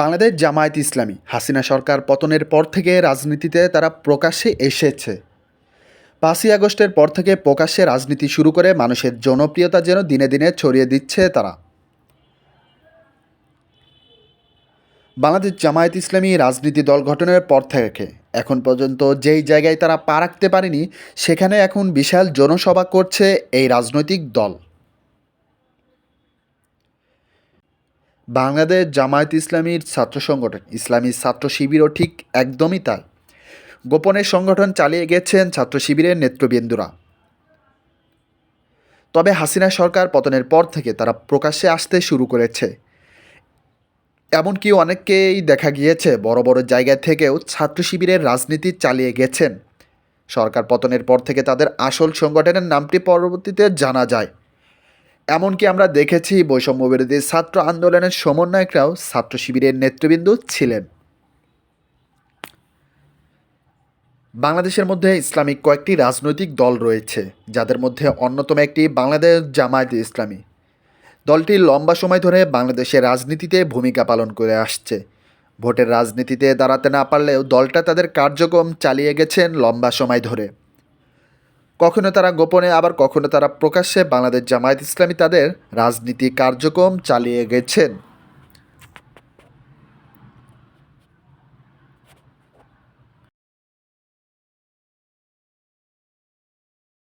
বাংলাদেশ জামায়াত ইসলামী, হাসিনা সরকার পতনের পর থেকে রাজনীতিতে তারা প্রকাশ্যে এসেছে। পাঁচই আগস্টের পর থেকে প্রকাশ্যে রাজনীতি শুরু করে মানুষের জনপ্রিয়তা যেন দিনে দিনে ছড়িয়ে দিচ্ছে তারা। বাংলাদেশ জামায়াত ইসলামী রাজনীতি দল গঠনের পর থেকে, এখন পর্যন্ত যেই জায়গায় তারা পা রাখতে পারেনি, সেখানে এখন বিশাল জনসভা করছে এই রাজনৈতিক দল। বাংলাদেশ জামায়াত ইসলামীর ছাত্র সংগঠন। ইসলামী ছাত্র শিবিরও ঠিক একদমই তাই। গোপনে সংগঠন চালিয়ে গেছেন ছাত্র শিবিরের নেতৃবৃন্দুরা। তবে হাসিনা সরকার পতনের পর থেকে তারা প্রকাশ্যে আসতে শুরু করেছে। এমনকি অনেককেই দেখা গিয়েছে বড় বড় জায়গা থেকেও ছাত্র শিবিরের রাজনীতি চালিয়ে গেছেন। সরকার পতনের পর থেকে তাদের আসল সংগঠনের নামটি পরবর্তীতে জানা যায়। এমনকি আমরা দেখেছি বৈষম্য বিরোধী ছাত্র আন্দোলনের সমন্বয়করাও ছাত্র শিবিরের নেতৃবৃন্দ ছিলেন। বাংলাদেশের মধ্যে ইসলামিক কয়েকটি রাজনৈতিক দল রয়েছে, যাদের মধ্যে অন্যতম একটি বাংলাদেশ জামায়াত ইসলামী। দলটি লম্বা সময় ধরে বাংলাদেশের রাজনীতিতে ভূমিকা পালন করে আসছে। ভোটের রাজনীতিতে দাঁড়াতে না পারলেও দলটা তাদের কার্যক্রম চালিয়ে গেছেন লম্বা সময় ধরে। কখনো তারা গোপনে, আবার কখনো তারা প্রকাশ্যে বাংলাদেশ জামায়াত ইসলামী তাদের রাজনীতি কার্যক্রম চালিয়ে গেছেন।